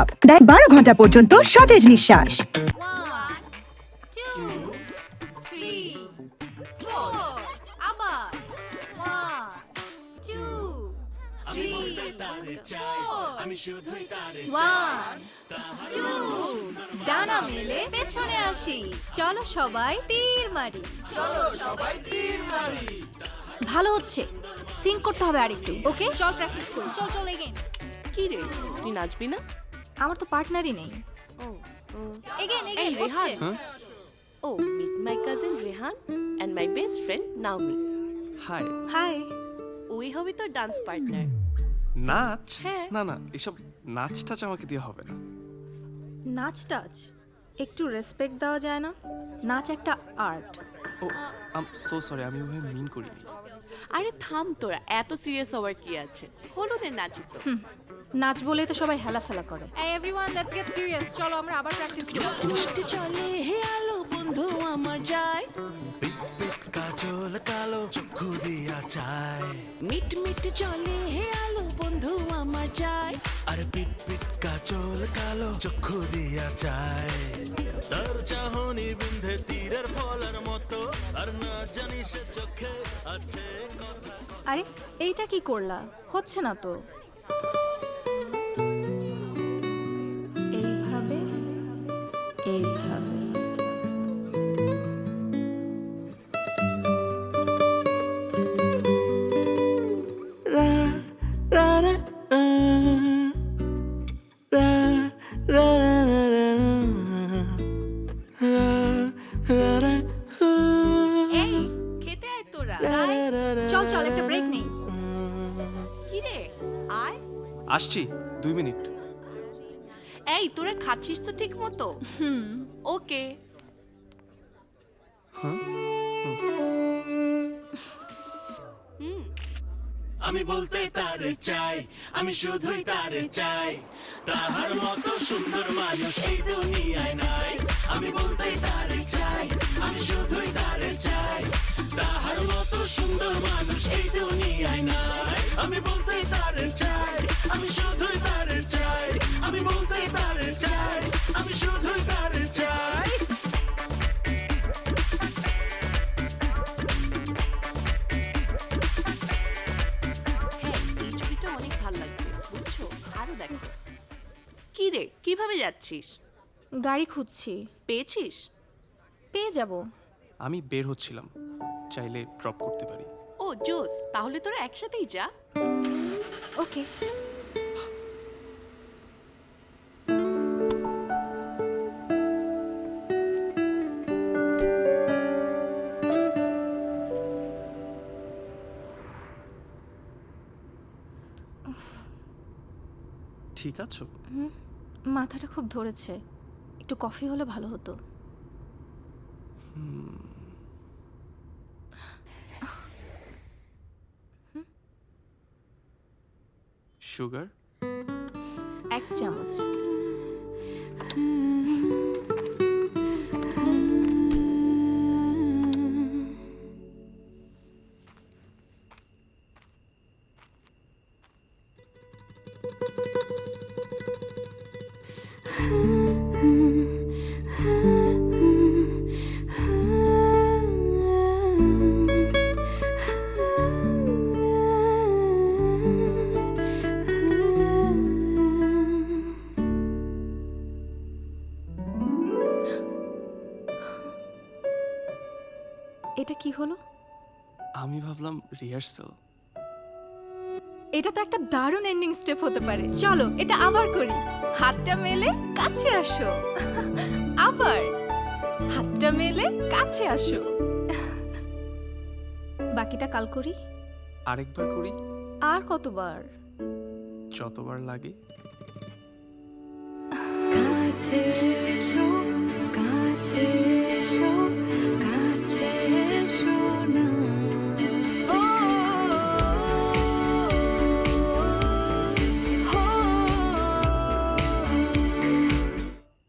Up দেয় বারো ঘণ্টা পর্যন্ত সতেজ নিঃশ্বাস. ডানা মেলে পেছনে আসি চলো সবাই তীর মারি চলো সবাই তীর মারি ভালো হচ্ছে। সিং করতে হবে আরেকটু ওকে চল প্র্যাকটিস করি। চল চল এগেন কি রে? তুই নাচবি না? আমার তো পার্টনারই নেই। ও ও। এগেন এগেন রেহান হচ্ছে। ও meet my cousin Rehan and my best friend Naomi hi hi ওই হবে তোর ডান্স পার্টনার নাচ? হ্যাঁ। না না এসব নাচ টাচ আমাকে দিয়ে হবে না। নাচ টাচ? একটু রেসপেক্ট দেওয়া যায় না? নাচ একটা আর্ট ও আম সো সরি আমি ওভাবে মিন করিনি। আরে থাম তোরা এত সিরিয়াস হওয়ার কি আছে? হলুদের নাচি তো। নাচ বলে তো সবাই হেলাফেলা করে। এই এভরিওয়ান লেটস গেট সিরিয়াস চলো আমরা আবার প্র্যাকটিস করি মিষ্টি চলে হে আলো বন্ধু আমার যায়। কাজল কালো চক্ষু দিয়া চায়। মিট মিট চলে হে আলো বন্ধু আমার যায়। আর পিট পিট কাজল কালো চক্ষু দিয়া চায়। তার চাহনি বিন্ধে তীরের ফলের মতো আর না জানি সে চোখে আছে কথা। আরে এইটা কি করলা? হচ্ছে না তো। এই খেতে আয় তোরা চল চল একটা ব্রেক নেই। কি রে? আয়। আসছি দুই মিনিট। এই তোরা খাচ্ছিস তো ঠিক মতো হুম ওকে আমি বলতে তারে চাই, আমি শুধুই তারে চাই। তাহার মতো সুন্দর মানুষ এই দুনিয়ায় নাই। আমি বলতে তারে চাই, আমি শুধুই তারে চাই। দেখো। কি রে কীভাবে যাচ্ছিস? গাড়ি খুঁজছি। পেয়েছিস? পেয়ে যাব। আমি বের হচ্ছিলাম। চাইলে ড্রপ করতে পারি। ও জোস তাহলে তোরা একসাথেই যা। ওকে। ঠিক আছো? মাথাটা খুব ধরেছে। একটু কফি হলে ভালো হতো। সুগার? এক চামচ। এটা কি হলো? আমি ভাবলাম রিহার্সাল এটা তো একটা দারুণ এন্ডিং স্টেপ হতে পারে। চলো এটা আবার করি। হাতটা মেলে কাছে আসো। আবার। হাতটা মেলে কাছে আসো। বাকিটা কাল করি। আরেকবার করি। আর কতবার? যতবার লাগে। কাছে এসো কাছে